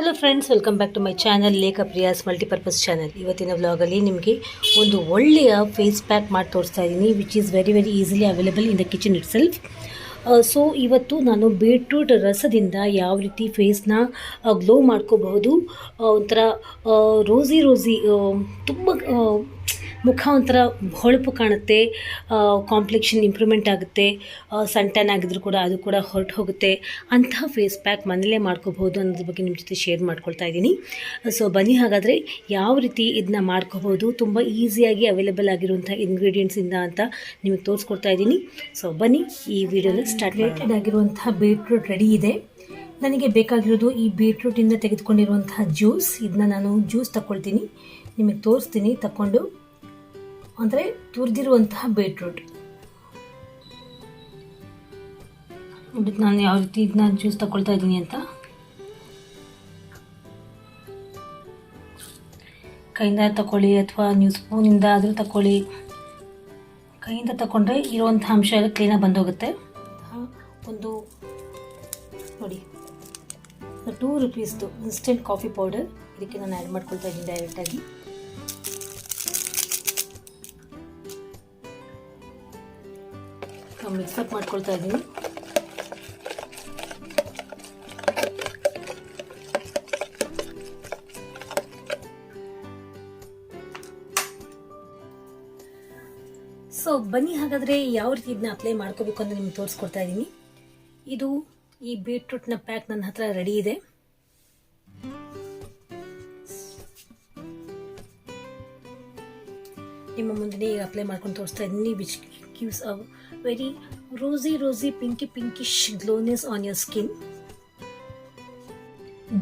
Hello friends welcome back to my channel Lekha Priya's multipurpose channel ಇವತ್ತಿನ ವ್ಲಾಗಲ್ಲಿ ನಿಮಗೆ ಒಂದು ಒಳ್ಳೆಯ ಫೇಸ್ ಪ್ಯಾಕ್ ಮಾಡಿ ತೋರಿಸ್ತಾ ಇದ್ದೀನಿ which is very very easily available in the kitchen itself so ಇವತ್ತು ನಾನು ಬೀಟ್ರೂಟ್ ರಸದಿಂದ ಯಾವ ರೀತಿ ಫೇಸ್ನ ಗ್ಲೋ ಮಾಡ್ಕೋಬಹುದು ಆ, ಒಂಥರ ರೋಸಿ ರೋಸಿ ತುಂಬ ಮುಖ ಒಂಥರ ಹೊಳಪು ಕಾಣುತ್ತೆ ಕಾಂಪ್ಲೆಕ್ಷನ್ ಇಂಪ್ರೂವ್ಮೆಂಟ್ ಆಗುತ್ತೆ ಸಂಟನ್ ಆಗಿದ್ರು ಕೂಡ ಅದು ಕೂಡ ಹೊರಟು ಹೋಗುತ್ತೆ. ಅಂತಹ ಫೇಸ್ ಪ್ಯಾಕ್ ಮನೇಲೇ ಮಾಡ್ಕೋಬಹುದು ಅನ್ನೋದ್ರ ಬಗ್ಗೆ ನಿಮ್ಮ ಜೊತೆ ಶೇರ್ ಮಾಡ್ಕೊಳ್ತಾ ಇದ್ದೀನಿ. ಸೊ ಬನ್ನಿ ಹಾಗಾದರೆ ಯಾವ ರೀತಿ ಇದನ್ನ ಮಾಡ್ಕೋಬಹುದು ತುಂಬ ಈಸಿಯಾಗಿ ಅವೈಲೇಬಲ್ ಆಗಿರುವಂಥ ಇಂಗ್ರೀಡಿಯೆಂಟ್ಸಿಂದ ಅಂತ ನಿಮಗೆ ತೋರಿಸ್ಕೊಡ್ತಾ ಇದ್ದೀನಿ. ಸೊ ಬನ್ನಿ ಈ ವಿಡಿಯೋನ ಸ್ಟಾರ್ಟ್ ರೇಟೆಡ್ ಆಗಿರುವಂಥ ಬೀಟ್ರೂಟ್ ರೆಡಿ ಇದೆ. ನನಗೆ ಬೇಕಾಗಿರೋದು ಈ ಬೀಟ್ರೂಟಿಂದ ತೆಗೆದುಕೊಂಡಿರುವಂತಹ ಜ್ಯೂಸ್ ಇದನ್ನ ನಾನು ಜ್ಯೂಸ್ ತಗೊಳ್ತೀನಿ ನಿಮಗೆ ತೋರಿಸ್ತೀನಿ ತಗೊಂಡು ಅಂದರೆ ತುರಿದಿರುವಂತಹ ಬೀಟ್ರೂಟ್ ನಾನು ಯಾವ ರೀತಿ ಇದನ್ನ ಜ್ಯೂಸ್ ತಗೊಳ್ತಾ ಇದ್ದೀನಿ ಅಂತ. ಕೈಯಿಂದ ತಗೊಳ್ಳಿ ಅಥವಾ ನೀವು ಸ್ಪೂನಿಂದ ಆದರೂ ತಗೊಳ್ಳಿ ಕೈಯಿಂದ ತಗೊಂಡ್ರೆ ಇರುವಂಥ ಅಂಶ ಎಲ್ಲ ಕ್ಲೀನಾಗಿ ಬಂದೋಗುತ್ತೆ. ಒಂದು ನೋಡಿ ಟೂ ರುಪೀಸ್ದು ಇನ್ಸ್ಟೆಂಟ್ ಕಾಫಿ ಪೌಡರ್ ಇದಕ್ಕೆ ನಾನು ಆ್ಯಡ್ ಮಾಡ್ಕೊಳ್ತಾ ಇದ್ದೀನಿ ಡೈರೆಕ್ಟಾಗಿ ಮಿಕ್ಸಪ್ ಮಾಡ್ಕೊಳ್ತಾ ಇದ್ದೀನಿ ಸೊ ಬನ್ನಿ ಹಾಗಾದರೆ ಯಾವ ರೀತಿ ಇದನ್ನ ಅಪ್ಲೈ ಮಾಡ್ಕೋಬೇಕು ಅಂತ ನಿಮ್ಗೆ ತೋರಿಸ್ಕೊಡ್ತಾ ಇದ್ದೀನಿ ಇದು ಈ ಬೀಟ್ರೂಟ್ನ ಪ್ಯಾಕ್ ನನ್ನ ಹತ್ರ ರೆಡಿ ಇದೆ. ನಿಮ್ಮ ಮುಂದೆ ಈಗ ಅಪ್ಲೈ ಮಾಡ್ಕೊಂಡು ತೋರಿಸ್ತಾ ಇದ್ದೀನಿ which gives a very rosy rosy pinky pinkish glowness on your skin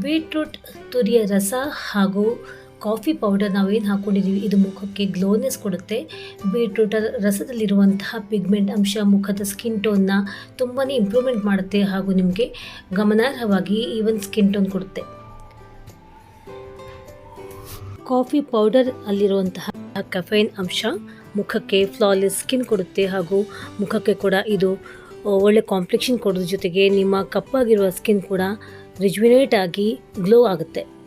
beetroot ತುರಿಯ ರಸ ಹಾಗೂ ಕಾಫಿ ಪೌಡರ್ ನಾವೇನು ಹಾಕ್ಕೊಂಡಿದ್ದೀವಿ ಇದು ಮುಖಕ್ಕೆ ಗ್ಲೋನೆಸ್ ಕೊಡುತ್ತೆ. ಬೀಟ್ರೂಟ್ ರಸದಲ್ಲಿರುವಂತಹ ಪಿಗ್ಮೆಂಟ್ ಅಂಶ ಮುಖದ ಸ್ಕಿನ್ ಟೋನ್ನ ತುಂಬಾ ಇಂಪ್ರೂವ್ಮೆಂಟ್ ಮಾಡುತ್ತೆ ಹಾಗೂ ನಿಮಗೆ ಗಮನಾರ್ಹವಾಗಿ ಈವನ್ ಸ್ಕಿನ್ ಟೋನ್ ಕೊಡುತ್ತೆ. ಕಾಫಿ ಪೌಡರ್ ಅಲ್ಲಿರುವಂತಹ ಕಫೈನ್ ಅಂಶ ಮುಖಕ್ಕೆ ಫ್ಲಾಲೆಸ್ ಸ್ಕಿನ್ ಕೊಡುತ್ತೆ ಹಾಗೂ ಮುಖಕ್ಕೆ ಕೂಡ ಇದು ಒಳ್ಳೆ ಕಾಂಪ್ಲೆಕ್ಷನ್ ಕೊಡೋದ್ರ ಜೊತೆಗೆ ನಿಮ್ಮ ಕಪ್ಪಾಗಿರುವ ಸ್ಕಿನ್ ಕೂಡ ರಿಜ್ಯುನೇಟ್ ಆಗಿ ಗ್ಲೋ ಆಗುತ್ತೆ.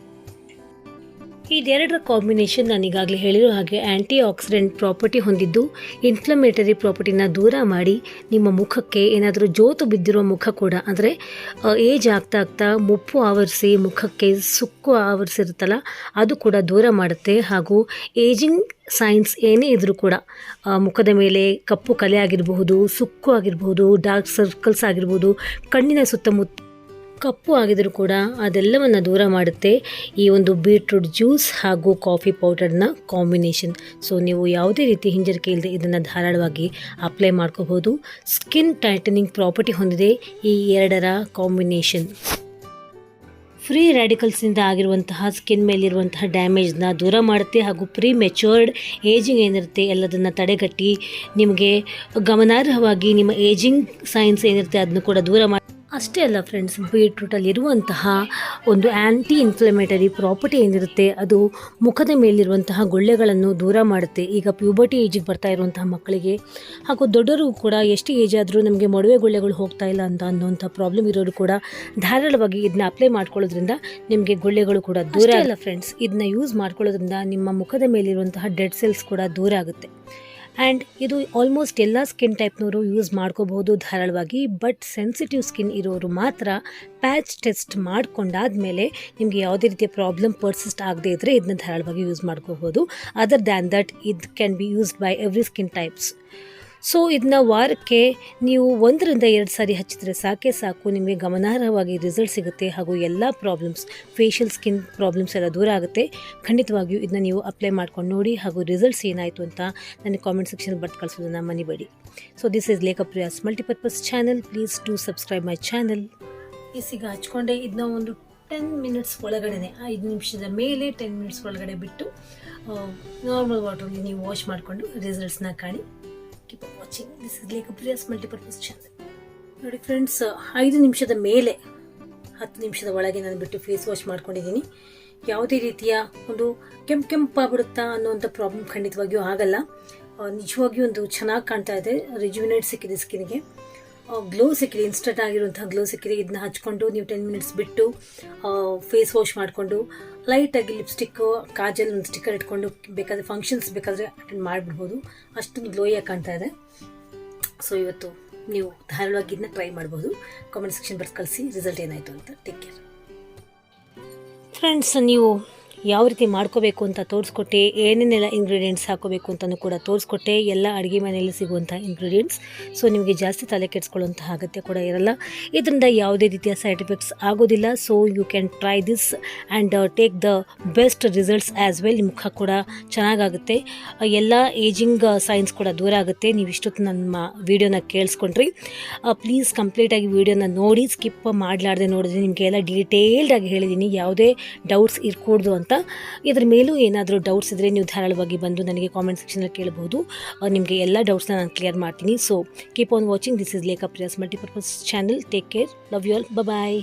ಇದೆರಡರ ಕಾಂಬಿನೇಷನ್ ನಾನು ಈಗಾಗಲೇ ಹೇಳಿರೋ ಹಾಗೆ ಆ್ಯಂಟಿ ಆಕ್ಸಿಡೆಂಟ್ ಪ್ರಾಪರ್ಟಿ ಹೊಂದಿದ್ದು ಇನ್ಫ್ಲಮೇಟರಿ ಪ್ರಾಪರ್ಟಿನ ದೂರ ಮಾಡಿ ನಿಮ್ಮ ಮುಖಕ್ಕೆ ಏನಾದರೂ ಜೋತು ಬಿದ್ದಿರೋ ಮುಖ ಕೂಡ, ಅಂದರೆ ಏಜ್ ಆಗ್ತಾ ಆಗ್ತಾ ಮುಪ್ಪು ಆವರಿಸಿ ಮುಖಕ್ಕೆ ಸುಕ್ಕು ಆವರಿಸಿರುತ್ತಲ್ಲ, ಅದು ಕೂಡ ದೂರ ಮಾಡುತ್ತೆ. ಹಾಗೂ ಏಜಿಂಗ್ ಸೈನ್ಸ್ ಏನೇ ಇದ್ದರೂ ಕೂಡ ಮುಖದ ಮೇಲೆ ಕಪ್ಪು ಕಲೆ ಆಗಿರಬಹುದು, ಸುಕ್ಕು ಆಗಿರಬಹುದು ಡಾರ್ಕ್ ಸರ್ಕಲ್ಸ್ ಆಗಿರ್ಬೋದು ಕಣ್ಣಿನ ಸುತ್ತಮುತ್ತ ಕಪ್ಪು ಆಗಿದರೂ ಕೂಡ ಅದೆಲ್ಲವನ್ನು ದೂರ ಮಾಡುತ್ತೆ ಈ ಒಂದು ಬೀಟ್ರೂಟ್ ಜ್ಯೂಸ್ ಹಾಗೂ ಕಾಫಿ ಪೌಡರ್ನ ಕಾಂಬಿನೇಷನ್ ಸೊ ನೀವು ಯಾವುದೇ ರೀತಿ ಹಿಂಜರಿಕೆ ಇಲ್ಲದೆ ಇದನ್ನು ಧಾರಾಳವಾಗಿ ಅಪ್ಲೈ ಮಾಡ್ಕೋಬಹುದು. ಸ್ಕಿನ್ ಟೈಟನಿಂಗ್ ಪ್ರಾಪರ್ಟಿ ಹೊಂದಿದೆ ಈ ಎರಡರ ಕಾಂಬಿನೇಷನ್ ಫ್ರೀ ರ್ಯಾಡಿಕಲ್ಸ್ನಿಂದ ಆಗಿರುವಂತಹ ಸ್ಕಿನ್ ಮೇಲಿರುವಂತಹ ಡ್ಯಾಮೇಜ್ನ ದೂರ ಮಾಡುತ್ತೆ ಹಾಗೂ ಪ್ರೀ ಮೆಚೂರ್ಡ್ ಏಜಿಂಗ್ ಏನಿರುತ್ತೆ ಎಲ್ಲದನ್ನು ತಡೆಗಟ್ಟಿ ನಿಮಗೆ ಗಮನಾರ್ಹವಾಗಿ ನಿಮ್ಮ ಏಜಿಂಗ್ ಸೈನ್ಸ್ ಏನಿರುತ್ತೆ ಅದನ್ನು ಕೂಡ ದೂರ ಮಾಡಿ ಅಷ್ಟೇ ಅಲ್ಲ ಫ್ರೆಂಡ್ಸ್ ಬೀಟ್ರೂಟಲ್ಲಿ ಇರುವಂತಹ ಒಂದು ಆ್ಯಂಟಿ ಇನ್ಫ್ಲಮೇಟರಿ ಪ್ರಾಪರ್ಟಿ ಏನಿರುತ್ತೆ ಅದು ಮುಖದ ಮೇಲಿರುವಂತಹ ಗೊಳ್ಳೆಗಳನ್ನು ದೂರ ಮಾಡುತ್ತೆ. ಈಗ ಪ್ಯೂಬರ್ಟಿ ಏಜಿಗೆ ಬರ್ತಾ ಇರುವಂತಹ ಮಕ್ಕಳಿಗೆ ಹಾಗೂ ದೊಡ್ಡವರು ಕೂಡ ಎಷ್ಟು ಏಜ್ ಆದರೂ ನಮಗೆ ಮೊಡವೆ ಗೊಳ್ಳೆಗಳು ಹೋಗ್ತಾ ಇಲ್ಲ ಅಂತ ಅನ್ನೋಂಥ ಪ್ರಾಬ್ಲಮ್ ಇರೋರು ಕೂಡ ಧಾರಾಳವಾಗಿ ಇದನ್ನ ಅಪ್ಲೈ ಮಾಡ್ಕೊಳ್ಳೋದ್ರಿಂದ ನಿಮಗೆ ಗೊಳ್ಳೆಗಳು ಕೂಡ ದೂರ ಇಲ್ಲ ಫ್ರೆಂಡ್ಸ್ ಇದನ್ನ ಯೂಸ್ ಮಾಡ್ಕೊಳ್ಳೋದ್ರಿಂದ ನಿಮ್ಮ ಮುಖದ ಮೇಲಿರುವಂತಹ ಡೆಡ್ ಸೆಲ್ಸ್ ಕೂಡ ದೂರ ಆಗುತ್ತೆ. ಆ್ಯಂಡ್ ಇದು ಆಲ್ಮೋಸ್ಟ್ ಎಲ್ಲ ಸ್ಕಿನ್ ಟೈಪ್ನವರು ಯೂಸ್ ಮಾಡ್ಕೋಬಹುದು ಧಾರಾಳವಾಗಿ ಬಟ್ ಸೆನ್ಸಿಟಿವ್ ಸ್ಕಿನ್ ಇರೋರು ಮಾತ್ರ ಪ್ಯಾಚ್ ಟೆಸ್ಟ್ ಮಾಡ್ಕೊಂಡಾದ್ಮೇಲೆ ನಿಮಗೆ ಯಾವುದೇ ರೀತಿಯ ಪ್ರಾಬ್ಲಮ್ ಪರ್ಸಿಸ್ಟ್ ಆಗದೇ ಇದ್ದರೆ ಇದನ್ನ ಧಾರಾಳವಾಗಿ ಯೂಸ್ ಮಾಡ್ಕೋಬೋದು ಅದರ್ ದ್ಯಾನ್ ದಟ್ ಇದು can be used by every skin types so ಇದನ್ನ ವಾರಕ್ಕೆ ನೀವು ಒಂದರಿಂದ ಎರಡು ಸಾರಿ ಹಚ್ಚಿದ್ರೆ ಸಾಕೆ ಸಾಕು. ನಿಮಗೆ ಗಮನಾರ್ಹವಾಗಿ ರಿಸಲ್ಟ್ ಸಿಗುತ್ತೆ ಹಾಗೂ ಎಲ್ಲ ಪ್ರಾಬ್ಲಮ್ಸ್ ಫೇಶಿಯಲ್ ಸ್ಕಿನ್ ಪ್ರಾಬ್ಲಮ್ಸ್ ಎಲ್ಲ ದೂರ ಆಗುತ್ತೆ. ಖಂಡಿತವಾಗಿಯೂ ಇದನ್ನ ನೀವು ಅಪ್ಲೈ ಮಾಡ್ಕೊಂಡು ನೋಡಿ ಹಾಗೂ ರಿಸಲ್ಟ್ಸ್ ಏನಾಯಿತು ಅಂತ ನನಗೆ ಕಾಮೆಂಟ್ ಸೆಕ್ಷನ್ ಬರ್ತು ಕಳಿಸೋದನ್ನು ಮನಿಬೇಡಿ. So this is Lekha Priya's multipurpose channel please to subscribe my channel ಈಸೀಗ ಹಚ್ಕೊಂಡೆ. ಇದನ್ನ ಒಂದು ಟೆನ್ ಮಿನಿಟ್ಸ್ ಒಳಗಡೆ ಐದು ನಿಮಿಷದ ಮೇಲೆ ಟೆನ್ ಮಿನಿಟ್ಸ್ ಒಳಗಡೆ ಬಿಟ್ಟು ನಾರ್ಮಲ್ ವಾಟರ್ಗೆ ನೀವು ವಾಶ್ ಮಾಡಿಕೊಂಡು ರಿಸಲ್ಟ್ಸ್ನ ಕಾಣಿ. Keep watching this is Lekha Priya's multipurpose channel ನೋಡಿ ಫ್ರೆಂಡ್ಸ್ ಐದು ನಿಮಿಷದ ಮೇಲೆ, ಹತ್ತು ನಿಮಿಷದ ಒಳಗೆ ನಾನು ಬಿಟ್ಟು ಫೇಸ್ ವಾಶ್ ಮಾಡ್ಕೊಂಡಿದ್ದೀನಿ. ಯಾವುದೇ ರೀತಿಯ ಒಂದು ಕೆಂಪು ಕೆಂಪಾಗ್ಬಿಡುತ್ತಾ ಅನ್ನೋಂಥ ಪ್ರಾಬ್ಲಮ್ ಖಂಡಿತವಾಗಿಯೂ ಆಗಲ್ಲ. ನಿಜವಾಗಿಯೂ ಒಂದು ಚೆನ್ನಾಗಿ ಕಾಣ್ತಾ ಇದೆ. ರಿಜ್ಯುನೇಟ್ ಸಿಕ್ಕಿದೆ ಸ್ಕಿನ್ಗೆ ಗ್ಲೋ ಸಿಕ್ಕಿದೆ ಇನ್ಸ್ಟಂಟ್ ಆಗಿರುವಂತಹ ಗ್ಲೋ ಸಿಕ್ಕಿದೆ. ಇದನ್ನ ಹಚ್ಕೊಂಡು ನೀವು ಟೆನ್ ಮಿನಿಟ್ಸ್ ಬಿಟ್ಟು ಫೇಸ್ ವಾಶ್ ಮಾಡಿಕೊಂಡು ಲೈಟಾಗಿ ಲಿಪ್ಸ್ಟಿಕ್ಕು ಕಾಜಲ್ ಒಂದು ಸ್ಟಿಕ್ಕರ್ ಇಟ್ಕೊಂಡು ಬೇಕಾದರೆ ಫಂಕ್ಷನ್ಸ್ ಬೇಕಾದರೆ ಅಟೆಂಡ್ ಮಾಡಿಬಿಡ್ಬೋದು. ಅಷ್ಟೊಂದು ಗ್ಲೋಯಾಗಿ ಕಾಣ್ತಾ ಇದೆ. ಸೊ ಇವತ್ತು ನೀವು ಧಾರಾಳವಾಗಿ ಇದನ್ನ ಟ್ರೈ ಮಾಡ್ಬೋದು. ಕಾಮೆಂಟ್ ಸೆಕ್ಷನ್ ಬರ್ದು ಕಳಿಸಿ ರಿಸಲ್ಟ್ ಏನಾಯಿತು ಅಂತ. ಟೇಕ್ ಕೇರ್ ಫ್ರೆಂಡ್ಸ್ ನೀವು ಯಾವ ರೀತಿ ಮಾಡ್ಕೋಬೇಕು ಅಂತ ತೋರಿಸ್ಕೊಟ್ಟೆ, ಏನೇನೆಲ್ಲ ಇಂಗ್ರೀಡಿಯೆಂಟ್ಸ್ ಹಾಕೋಬೇಕು ಅಂತಲೂ ಕೂಡ ತೋರಿಸ್ಕೊಟ್ಟೆ, ಎಲ್ಲ ಅಡುಗೆ ಮನೆಯಲ್ಲಿ ಸಿಗುವಂಥ ಇಂಗ್ರೀಡಿಯೆಂಟ್ಸ್ ಸೊ ನಿಮಗೆ ಜಾಸ್ತಿ ತಲೆ ಕೆಡಿಸ್ಕೊಳ್ಳುವಂತಹ ಅಗತ್ಯ ಕೂಡ ಇರಲ್ಲ. ಇದರಿಂದ ಯಾವುದೇ ರೀತಿಯ ಸೈಡ್ ಎಫೆಕ್ಟ್ಸ್ ಆಗೋದಿಲ್ಲ. So you can try this and take the best results as well ಮುಖ ಕೂಡ ಚೆನ್ನಾಗಾಗುತ್ತೆ. ಎಲ್ಲ ಏಜಿಂಗ್ ಸೈನ್ಸ್ ಕೂಡ ದೂರ ಆಗುತ್ತೆ. ನೀವು ಇಷ್ಟೊತ್ತು ನಮ್ಮ ವಿಡಿಯೋನ ಕೇಳಿಸ್ಕೊಂಡ್ರಿ. ಪ್ಲೀಸ್ ಕಂಪ್ಲೀಟಾಗಿ ವೀಡಿಯೋನ ನೋಡಿ ಸ್ಕಿಪ್ ಮಾಡಲಾರ್ದೆ ನೋಡಿದ್ರೆ ನಿಮಗೆ ಎಲ್ಲ ಡೀಟೇಲ್ಡ್ ಆಗಿ ಹೇಳಿದ್ದೀನಿ. ಯಾವುದೇ ಡೌಟ್ಸ್ ಇರ್ಕೂಡ್ದು ಅಂತ. ಇದ್ರ ಮೇಲೂ ಏನಾದರೂ ಡೌಟ್ಸ್ ಇದ್ದರೆ ನೀವು ಧಾರಾಳವಾಗಿ ಬಂದು ನನಗೆ ಕಾಮೆಂಟ್ ಸೆಕ್ಷನಲ್ಲಿ ಕೇಳಬಹುದು ನಿಮಗೆ ಎಲ್ಲ ಡೌಟ್ಸ್ನ ನಾನು ಕ್ಲಿಯರ್ ಮಾಡ್ತೀನಿ. So keep on watching this is Lekha Priya's multipurpose channel take care love you all bye